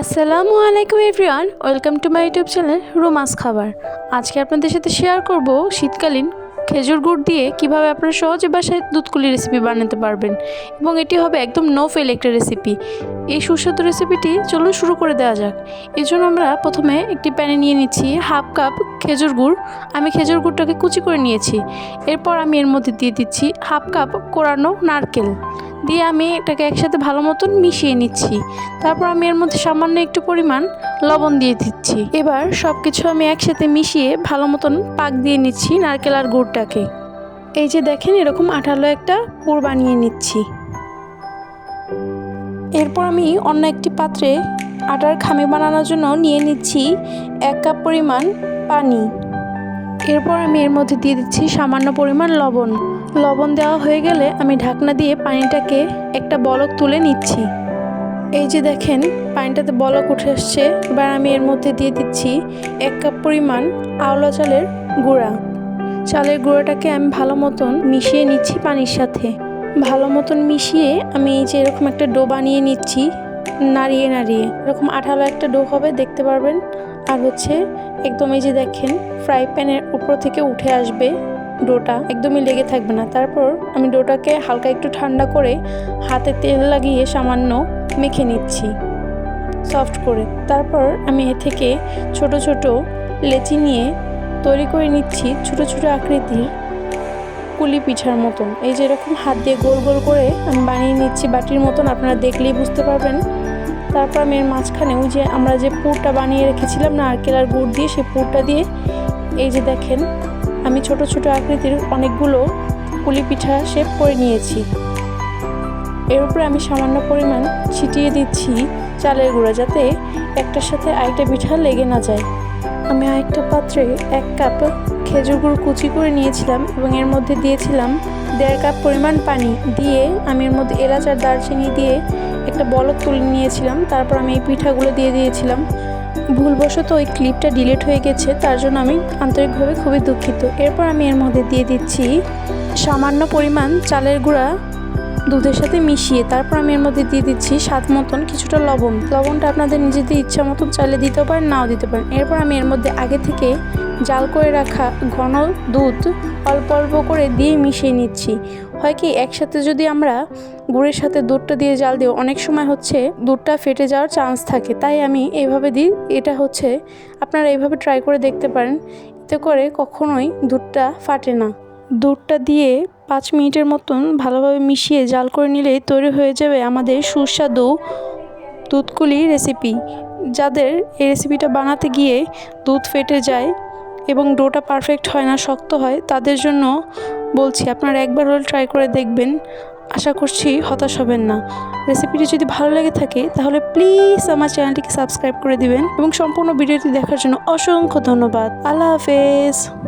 আসসালামু আলাইকুম everyone, welcome to my YouTube channel Romas খাবার। আজকে আপনাদের সাথে শেয়ার করব শীতকালীন খেজুর গুড় দিয়ে কীভাবে আপনারা সহজে বাসায় দুধকুলি রেসিপি বানাতে পারবেন এবং এটি হবে একদম নো ফেল একটা রেসিপি এই সুস্বাদু রেসিপিটি চলুন শুরু করে দেওয়া যাক। জন্য আমরা প্রথমে একটি প্যানে নিয়ে নিচ্ছি হাফ কাপ খেজুর গুড়। আমি খেজুর গুড়টাকে কুচি করে নিয়েছি। এরপর আমি এর মধ্যে দিয়ে দিচ্ছি হাফ কাপ কোরানো নারকেল। দিয়ে আমি এটাকে একসাথে ভালো মতন মিশিয়ে নিচ্ছি। তারপর আমি এর মধ্যে সামান্য একটু পরিমাণ লবণ দিয়ে দিচ্ছি। এবার সব কিছু আমি একসাথে মিশিয়ে ভালো মতন পাক দিয়ে নিচ্ছি নারকেল আর গুড়টাকে। এই যে দেখেন এরকম আঠালো একটা পুর বানিয়ে নিচ্ছি। এরপর আমি অন্য একটি পাত্রে আটার খামি বানানোর জন্য নিয়ে নিচ্ছি এক কাপ পরিমাণ পানি। এরপর আমি এর মধ্যে দিয়ে দিচ্ছি সামান্য পরিমাণ লবণ। লবণ দেওয়া হয়ে গেলে আমি ঢাকনা দিয়ে পানিটাকে একটা বলক তুলে নিচ্ছি। এই যে দেখেন, পানিটাতে বলক উঠে আসছে। এবার আমি এর মধ্যে দিয়ে দিচ্ছি এক কাপ পরিমাণ আওলা চালের গুঁড়া। চালের গুঁড়োটাকে আমি ভালো মতন মিশিয়ে নিচ্ছি পানির সাথে। ভালো মতন মিশিয়ে আমি এই যে এরকম একটা ডো বানিয়ে নিচ্ছি, নাড়িয়ে নাড়িয়ে। এরকম আঠালো একটা ডো হবে, দেখতে পারবেন। আর হচ্ছে, একদম এই যে দেখেন, ফ্রাই প্যানের উপর থেকে উঠে আসবে। ডোটা একদমই লেগে থাকবে না। তারপর আমি ডোটাকে হালকা একটু ঠান্ডা করে হাতে তেল লাগিয়ে সামান্য মেখে নিচ্ছি সফট করে। তারপর আমি এ থেকে ছোট ছোট লেচি নিয়ে তৈরি করে নিচ্ছি ছোট ছোট আকৃতির কুলি পিঠার মতন। এই যে এরকম হাত দিয়ে গোল গোল করে আমি বানিয়ে নিচ্ছি বাটির মতন, আপনারা দেখলেই বুঝতে পারবেন। তারপর আমি এর মাঝখানে ওই যে আমরা যে পুরটা বানিয়ে রেখেছিলাম নারকেল আর গুড় দিয়ে সেই পুরটা দিয়ে, এই যে দেখেন আমি ছোট ছোট আকৃতির অনেকগুলো পুলি পিঠা শেপ করে নিয়েছি। এর উপরে আমি সামান্য পরিমাণ ছিটিয়ে দিচ্ছি চালের গুঁড়া যাতে একটার সাথে আরেকটা পিঠা লেগে না যায়। আমি আরেকটা পাত্রে এক কাপ খেজুর গুড় কুচি করে নিয়েছিলাম এবং এর মধ্যে দিয়েছিলাম দেড় কাপ পরিমাণ পানি দিয়ে আমি এর মধ্যে এলাচ আর দারচিনি দিয়ে একটা বলক তুলে নিয়েছিলাম। তারপর আমি এই পিঠাগুলো দিয়ে দিয়েছিলাম। ভুলবশত ওই ক্লিপটা ডিলিট হয়ে গেছে, তার জন্য আমি আন্তরিকভাবে খুবই দুঃখিত। এরপর আমি এর মধ্যে দিয়ে দিচ্ছি সামান্য পরিমাণ চালের গুঁড়া দুধের সাথে মিশিয়ে, তারপর আমি এর মধ্যে দিয়ে দিচ্ছি স্বাদ মতন কিছুটা লবণ। লবণটা আপনাদের নিজেদের ইচ্ছা মতন চালে দিতে পারেন, নাও দিতে পারেন। এরপর আমি এর মধ্যে আগে থেকে জাল করে রাখা ঘন দুধ অল্প অল্প করে দিয়ে মিশিয়ে নিচ্ছি। হয় কি, একসাথে যদি আমরা গুড়ের সাথে দুধটা দিয়ে জাল দিই, অনেক সময় হচ্ছে দুধটা ফেটে যাওয়ার চান্স থাকে। তাই আমি এইভাবে দিই, এটা হচ্ছে, আপনারা এইভাবে ট্রাই করে দেখতে পারেন। এতে করে কখনোই দুধটা ফাটে না। দুধটা দিয়ে পাঁচ মিনিটের মতন ভালোভাবে মিশিয়ে জাল করে নিলেই তৈরি হয়ে যাবে আমাদের সুস্বাদু দুধকুলি রেসিপি যাদের এই রেসিপিটা বানাতে গিয়ে দুধ ফেটে যায় এবং ডোটা পারফেক্ট হয় না, শক্ত হয়, তাদের জন্য বলছি আপনারা একবার হলে ট্রাই করে দেখবেন। আশা করছি হতাশ হবেন না। রেসিপিটি যদি ভালো লেগে থাকে, তাহলে প্লিজ আমার চ্যানেলটিকে সাবস্ক্রাইব করে দিবেন এবং সম্পূর্ণ ভিডিওটি দেখার জন্য অসংখ্য ধন্যবাদ। আল্লাহ হাফেজ।